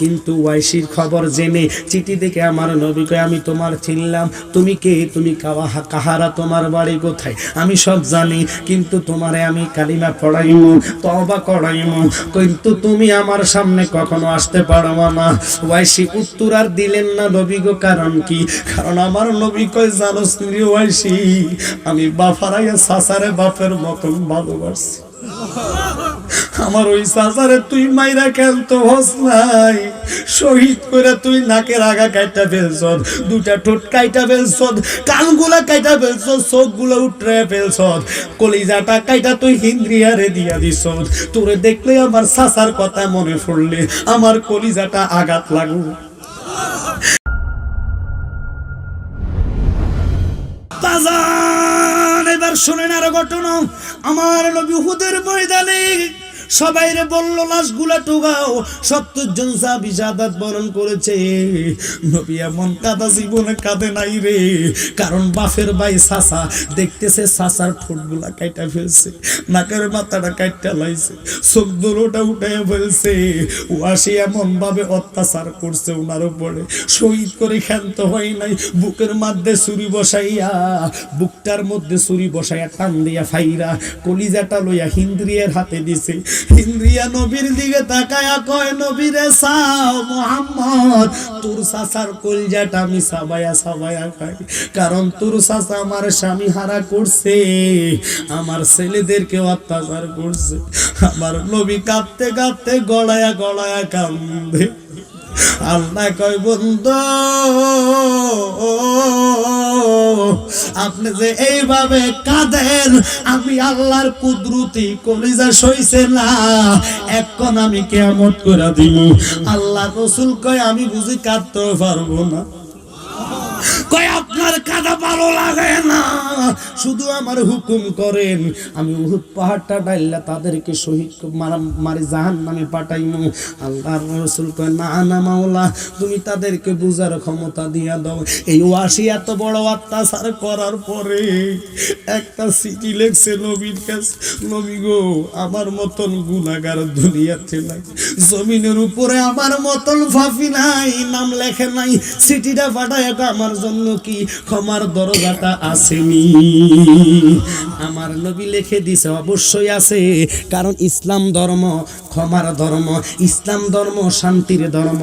কিন্তু ওয়াইশির খবর জেনে চিঠি দেখে আমার নবীকে আমি তোমার চিনলাম। তুমি কে? তুমি কাওয়া কাহারা, তোমার বাড়ি কোথায়? আমি সব জানি, কিন্তু তোমারে আমি কালিমা পড়াইমু তবা করাইমু, কিন্তু তুমি আমার সামনে কখনো আসতে পারব না। ওয়াইশি উত্তর আর দিলেন না নবী গো, কারণ কি? কারণ আমার নবী কই জানো স্ত্রী ওয়াইশি, আমি বাফারাইয়া সাসারে বাপের মতন ভালোবাসি। আমার ওই সাসারে তুই মাইরা কেন তো হস নাই। শহীদ করে তুই নাকের আগা কাইটা ফেলছ দুটা ঠোঁট কাইটা ফেলছ কানগুলা কাইটা ফেলছ চোখগুলো উঠরে ফেলছ কলিজাটা কাইটা তুই হিন্দ্রিয়ারে দিয়া দিছ তোরে দেখলে আমার সাসার কথা মনে পড়লে আমার কলিজাটা আঘাত লাগু। শুনেন আরও ঘটনা। আমার নবী হুদের ময়দানে সবাই রে বলল, লাশগুলা টুগাও সত্তর জন সাহাবী শাহাদাত বরণ করেছে। নবী এমন কাদা জীবনে কাঁদে নাই রে। কারণ বাফের ভাই সাসা দেখতেছে সাসার ঠোঁটগুলা কাইটা ফেলছে, নাকের মাথাটা কাইটা লাইছে, চোখ দোলোটা উঠাইয়া ফেলছে। ওয়াসি এমন ভাবে অত্যাচার করছে ওনার উপরে। শহীদ করে ক্ষান্ত হয় নাই, বুকের মধ্যে ছুরি বসাইয়া, বুকটার মধ্যে ছুরি বসাইয়া টান দিয়া ফাইরা, কলিজাটা লইয়া হিন্দ্রিয়ার হাতে দিছে। হিন্দ্রিয়া নবীর দিকে তাকায়া কয়, নবীরে সাও মোহাম্মদ? তোর সাসার কলজাটা আমি সাবায়া সাবায়া খাই। কারণ তোর সাসা আমার স্বামী হারা করছে, আমার ছেলেদেরকে অত্যাচার করছে। আমার নবী কাঁদতে কাঁদতে গড়ায়া গড়ায়া কান্দে। আল্লাহ কয়, বন্ধু, আপনি যে এইভাবে কাঁদেন, আমি আল্লাহর কুদরতি কলিজা সইছে না। এখন আমি কেমন করে দিব। আল্লাহ রসুল কয়, আমি বুঝি কাঁদতে পারব না। কয়, আপনার কাদা ভালো লাগে না। শুধু আমার হুকুম করেন। আমি উহুদ পাহাড়টা ডাইল্লা তাদেরকে শহীদ মারি জাহান নামে পাঠাইমু। আল্লাহর রসুল কয়, না না মাওলা, তুমি তাদেরকে বুঝার ক্ষমতা দিয়া দাও। এই ওয়াসি এত বড় অত্যাচার করার পরে একটা সিটি লেখছে নবীর কাছে, নবী গো, আমার মতন গুনাগার দুনিয়াতে নাই। জমিনের উপরে আমার মতন ফাফি নাই, নাম লেখে নাই। সিটিটা পাঠায় আমার জন্য কি ক্ষমার দরজাটা আসেনি? আমার নবী লিখে দিছে, অবশ্যই আছে। কারণ ইসলাম ধর্ম, ক্ষমার ধর্ম, ইসলাম ধর্ম, শান্তির ধর্ম।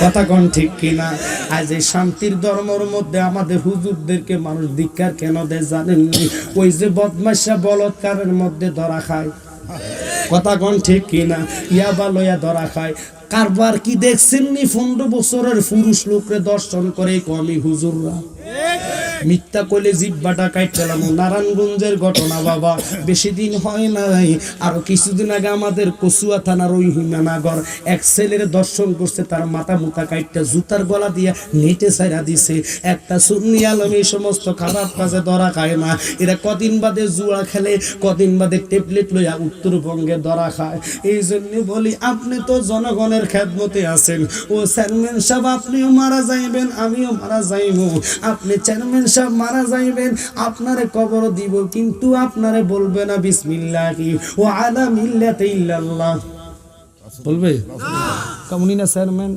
কথা কন ঠিক কিনা? আজ এই শান্তির ধর্মের মধ্যে আমাদের হুজুরদেরকে মানুষ ধিক্কার কেন দেয় জানেননি? ওই যে বদমাশা বলৎকারের মধ্যে ধরা খায়। কথা কন ঠিক কিনা? ইয়া বা লইয়া ধরা খায়। কারবার কি দেখছেন নি পনেরো বছরের পুরুষ লোকরে দর্শন করে কমি হুজুররা। মিথ্যা কইলে জিব্বাটা কাটছিলাম নারায়ণগঞ্জের ঘটনা, বাবা। বেশি দিন হয় নাই। আরও কিছুদিন আগে আমাদের কচুয়া থানার ওই হিমানাগর এক ছেলের দর্শন করছে, তার মাথা মুতা কাইটটা জুতার গলা দিয়া নেটে ছাইরা দিছে। একটা সুন্নি আলম এই সমস্ত খারাপ কাজে ধরা খায় না। এরা কদিন বাদে জুয়া খেলে, কদিন বাদে ট্যাবলেট লইয়া উত্তরবঙ্গে ধরা খায়। এই জন্য বলি, আপনি তো জনগণের খেদমতে আছেন। ও চেয়ারম্যান সাহেব, আপনিও মারা যাইবেন, আমিও মারা যাইব আপনি চেয়ারম্যান সাহেব মারা যাইবেন। আপনারে কবর দিব, কিন্তু আপনারে বলবে না বিসমিল্লাহি ও আলা মিল্লাতে ইল্লাল্লাহ। বলবে? কেমনই না চেয়ারম্যান?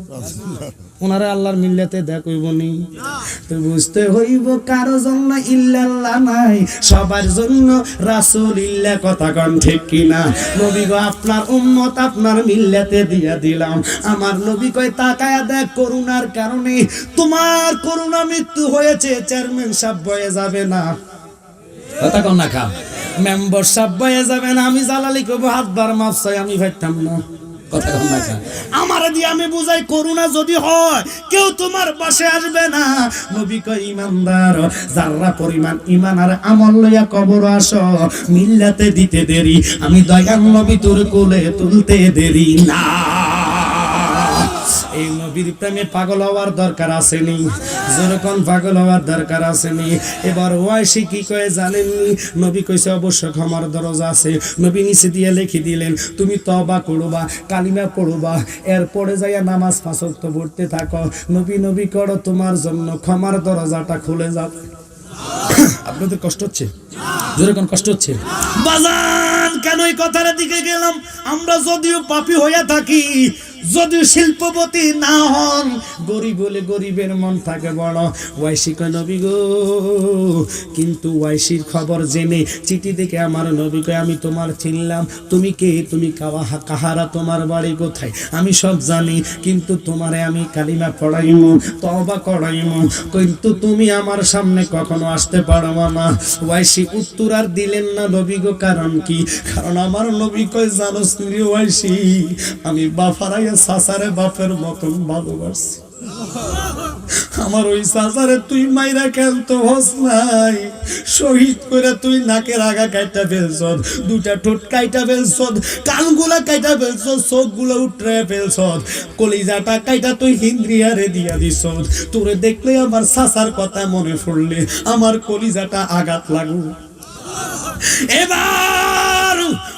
ওনারা আল্লাহর মিল্লাতে দেখইব নি। বুঝতে হইব কারও জন্য ইল্লাল্লাহ নাই সবার জন্য রাসূল ইল্লা কথা কন ঠিক কিনা। নবী গো আপনার উম্মত আপনার মিল্লাতে দিয়া দিলাম। আমার নবী কয় তাকায়া দেখ করুণার কারণে তোমার করুণা মৃত্যু হয়েছে চেয়ারম্যান সাহেব বয়ে যাবে না। কথা কন না খা। মেম্বার সাহেব বয়ে যাবে না আমি জালালি কব হাত বার মাফ চাই আমি ভাবতাম না। আমার দিয়ে আমি বুঝাই, করুণা যদি হয়, কেউ তোমার পাশে আসবে না। নবী কয়, ইমানদার যারা পরিমাণ ইমান আর আমল লইয়া কবর আস, মিল্লাতে দিতে দেরি। আমি দয়াল নবী তোর কোলে তুলতে দেরি না। এই নবীর প্রেমে পাগল হওয়ার দরকার আসেনি। যেরকম পাগল হওয়ার দরকার আসেনি। এবার ওয়াইসি কি কয়ে জানেননি? নবী কইছে অবশ্য ক্ষমার দরজা আছে। নবী নিচে দিয়ে লিখে দিলেন, তুমি তবা করবা, কালিমা পড়বা, এরপরে যাইয়া নামাজ ফাঁসক্ত পড়তে থাকো। নবী নবী, করো, তোমার জন্য ক্ষমার দরজাটা খুলে যাবে আপনাদের কষ্ট হচ্ছে? যেরকম কষ্ট হচ্ছে। বাজান, কেন এই কথার দিকে গেলাম? আমরা যদিও পাপি হইয়া থাকি যদি শিল্পপতি না হন, গরিব বলে গরিবের মন থাকে বড়। ওয়াইসি কয়, নবী গো, কিন্তু ওয়াইসির খবর জেনে চিঠি দেখে আমার নবী কয়, আমি তোমার চিনলাম। তুমি কে? তুমি কাওয়া কাহারা, তোমার বাড়ি কোথায়? আমি সব জানি, কিন্তু তোমারে আমি কালিমা পড়াইমু তবা করাইমু। কিন্তু তুমি আমার সামনে কখনো আসতে পারব না। ওয়াইসি উত্তর আর দিলেন না নবী গো, কারণ কি? কারণ আমার নবী কয়, জানো রে ওয়াইসি, আমি বাফারাইয়া সাসারে বাপের মতন আমার ওই সাসারে তুই মাইরা কেন তো হস নাই। শহীদ করে তুই নাকের আগা কাইটা ফেলছ দুটা ঠোঁট কাইটা ফেলছ কানগুলা কাইটা ফেলছ উঠরে ফেলছ কলিজাটা কাইটা তুই হিন্দ্রিয়ারে দিয়া দিছ তোরে দেখলে আমার সাসার কথা মনে পড়লে আমার কলিজাটা আঘাত লাগু। এবার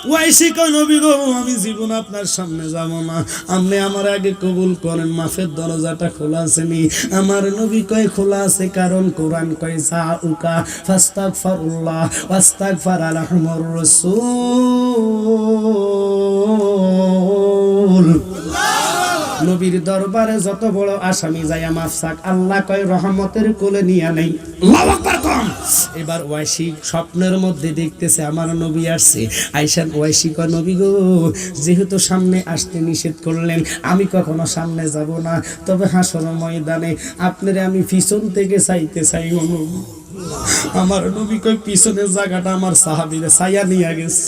ওয়াইসি কয় নবী গো, আমি জীবন আপনার সামনে যাব না। আপনি আমার আগে কবুল করেন, মাফের দরজাটা খোলা আছে নি। আমার নবী কয়, খোলা আছে কারণ কোরআন কয় সা উকা ফাস্তাক ফারুল্লাহ ওয়াস্তাক ফার আলহামর রসুল। নবীর দরবারে যত বড় আসামি যায় মাফসাক আল্লাহ কয়, রহমতের কোলে নিয়ে নেই। এবার ওয়াইশি স্বপ্নের মধ্যে দেখতেছে, আমার নবী আসছে। আইসান ওয়াইশি কয়, নবী গো, যেহেতু সামনে আসতে নিষেধ করলেন, আমি কখনো সামনে যাব না। তবে হাসর ময়দানে আপনারে আমি পিছন থেকে চাইতে চাই। আমার নবী কয় পিছনের জায়গাটা আমার সাহাবিরে ছায়া নিয়ে গেছে।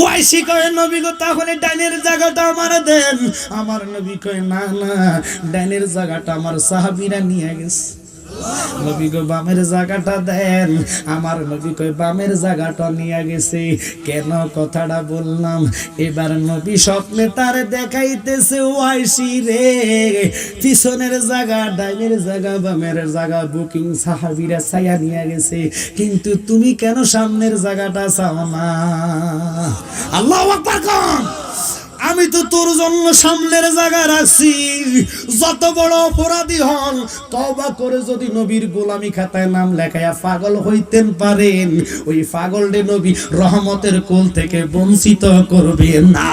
ওয়াইসি কয়, নবী গো, তাহলে ডাইনের জায়গাটা আমার দেন। আমার নবী কয়, না না, ডাইনের জায়গাটা আমার সাহাবিরা নিয়ে গেছে। নবী বামের জায়গাটা দেন। আমার নবী কয় বামের জায়গাটা নিয়ে গেছে। কেন কথাটা বললাম? এবার নবী স্বপ্নে তার দেখাইতেছে ওয়াইসি রে। পিছনের জায়গা ডাইনের জায়গা বামের জায়গা বুকিং সাহাবীরা ছায়া নিয়ে গেছে। কিন্তু তুমি কেন সামনের জায়গাটা চাও না? আল্লাহ আমি তো তোর জন্য সামনের জায়গা রাখছি। যত বড় অপরাধী হন তবা করে যদি নবীর গোলামি খাতায় নাম লেখায়া পাগল হইতেন পারেন, ওই পাগলডে নবী রহমতের কোল থেকে বঞ্চিত করবে না।